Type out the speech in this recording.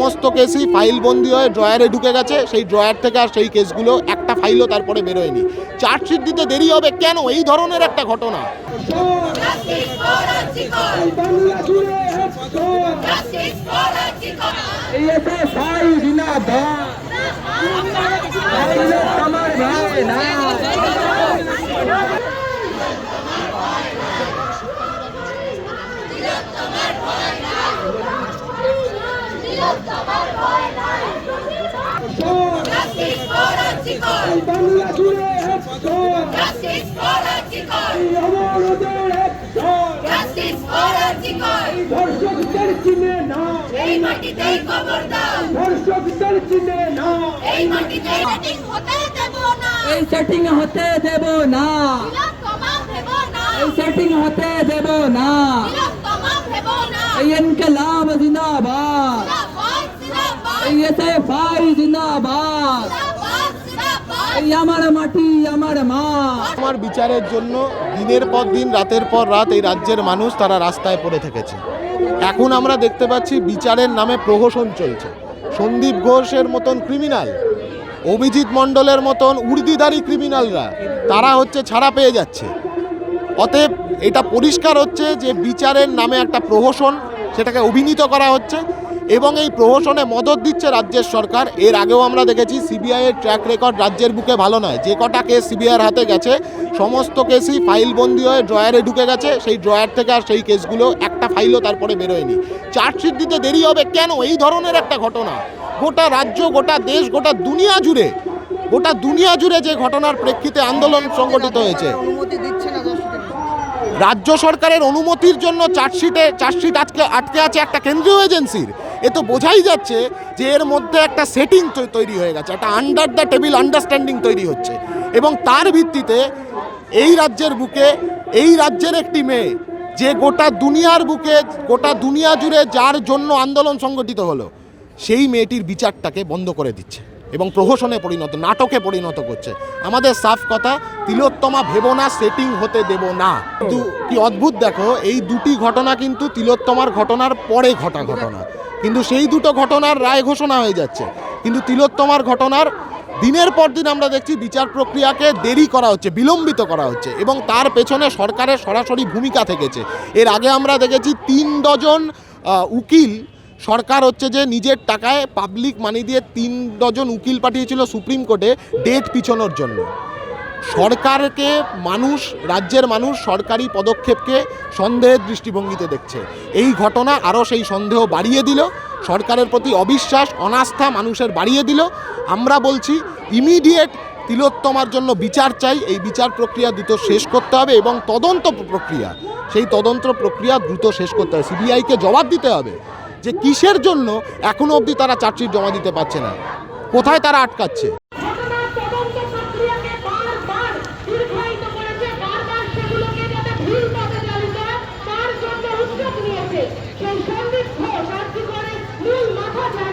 সমস্ত কেসই ফাইল বন্দি হয়ে ড্রয়ারে ঢুকে গেছে। সেই ড্রয়ার থেকে আর সেই কেসগুলো, একটা ফাইলও তারপরে বেরোয়নি। চার্জশিট দিতে দেরি হবে কেন? এই ধরনের একটা ঘটনা। for Antigone! বাংলা জুড়ে headshot Justice for Antigone! ASFI জিন্দাবাদ আইলে আমার ভাই না Justice for Antigone! বাংলা জুড়ে! অবরোধের হেডশট Justice for Antigone! ধর্ষকদের চিনে না। এই মাটিতেই কবর দাও। ধর্ষকদের চিনে না। এই মাটিতে সেটিং হতে দেব না। এই সেটিং হতে দেব না। এই সেটিং হতে দেব না। বিলক তোমা ভেব না। এই ইনকলাব জিন্দাবাদ। এই এসএফআই জিন্দাবাদ। আমার আমার বিচারের জন্য দিনের পর দিন, রাতের পর রাত এই রাজ্যের মানুষ তারা রাস্তায় পড়ে থেকেছে। এখন আমরা দেখতে পাচ্ছি বিচারের নামে প্রহসন চলছে। সন্দীপ ঘোষের মতন ক্রিমিনাল অভিজিৎ মণ্ডলের মতন উর্দিধারী ক্রিমিনালরা তারা হচ্ছে ছাড়া পেয়ে যাচ্ছে। অতএব এটা পরিষ্কার হচ্ছে যে বিচারের নামে একটা প্রহসন, সেটাকে অভিনীত করা হচ্ছে। এবং এই প্রহসনে মদত দিচ্ছে রাজ্যের সরকার। এর আগেও আমরা দেখেছি সিবিআইয়ের ট্র্যাক রেকর্ড রাজ্যের বুকে ভালো নয়। যে কটা কেস সিবিআইয়ের হাতে গেছে সমস্ত কেসই ফাইল বন্দি হয়ে ড্রয়ারে ঢুকে গেছে। সেই ড্রয়ার থেকে আর সেই কেসগুলো একটা ফাইলও তারপরে বেরোয়নি। চার্জশিট দিতে দেরি হবে কেন? এই ধরনের একটা ঘটনা। গোটা রাজ্য গোটা দেশ গোটা দুনিয়া জুড়ে গোটা দুনিয়া জুড়ে যে ঘটনার প্রেক্ষিতে আন্দোলন সংগঠিত হয়েছে। রাজ্য সরকারের অনুমতির জন্য চার্জশিটে চার্জশিট আটকে আটকে আছে একটা কেন্দ্রীয় এজেন্সির। এ তো বোঝাই যাচ্ছে যে এর মধ্যে একটা সেটিং তৈরি হয়ে গেছে, একটা আন্ডার দ্য টেবিল আন্ডারস্ট্যান্ডিং তৈরি হচ্ছে। এবং তার ভিত্তিতে এই রাজ্যের বুকে, এই রাজ্যের একটি মেয়ে, যে গোটা দুনিয়ার বুকে, গোটা দুনিয়া জুড়ে যার জন্য আন্দোলন সংগঠিত হলো, সেই মেয়েটির বিচারটাকে বন্ধ করে দিচ্ছে এবং প্রহসনে পরিণত, নাটকে পরিণত করছে। আমাদের সাফ কথা, তিলোত্তমা ভেবো না সেটিং হতে দেব না। কি অদ্ভুত দেখো, এই দুটি ঘটনা কিন্তু তিলোত্তমার ঘটনার পরে ঘটা ঘটনা। কিন্তু সেই দুটো ঘটনার রায় ঘোষণা হয়ে যাচ্ছে। কিন্তু তিলোত্তমার ঘটনার দিনের পর দিন আমরা দেখছি বিচার প্রক্রিয়াকে দেরি করা হচ্ছে, বিলম্বিত করা হচ্ছে এবং তার পেছনে সরকারের সরাসরি ভূমিকা থেকেছে। এর আগে আমরা দেখেছি তিন ডজন উকিল, সরকার হচ্ছে যে নিজের টাকায় পাবলিক মানি দিয়ে তিন ডজন উকিল পাঠিয়েছিল সুপ্রিম কোর্টে ডেট পিছনোর জন্য। সরকারকে মানুষ, রাজ্যের মানুষ সরকারি পদক্ষেপকে সন্দেহের দৃষ্টিভঙ্গিতে দেখছে। এই ঘটনা আরও সেই সন্দেহ বাড়িয়ে দিল, সরকারের প্রতি অবিশ্বাস, অনাস্থা মানুষের বাড়িয়ে দিল। আমরা বলছি, ইমিডিয়েট তিলোত্তমার জন্য বিচার চাই, এই বিচার প্রক্রিয়া দ্রুত শেষ করতে হবে এবং তদন্ত প্রক্রিয়া, সেই তদন্ত প্রক্রিয়া দ্রুত শেষ করতে হবে। সিবিআইকে জবাব দিতে হবে যে কিসের জন্য এখনও অবধি তারা চার্জশিট জমা দিতে পারছে না। কোথায় তারা আটকাচ্ছে?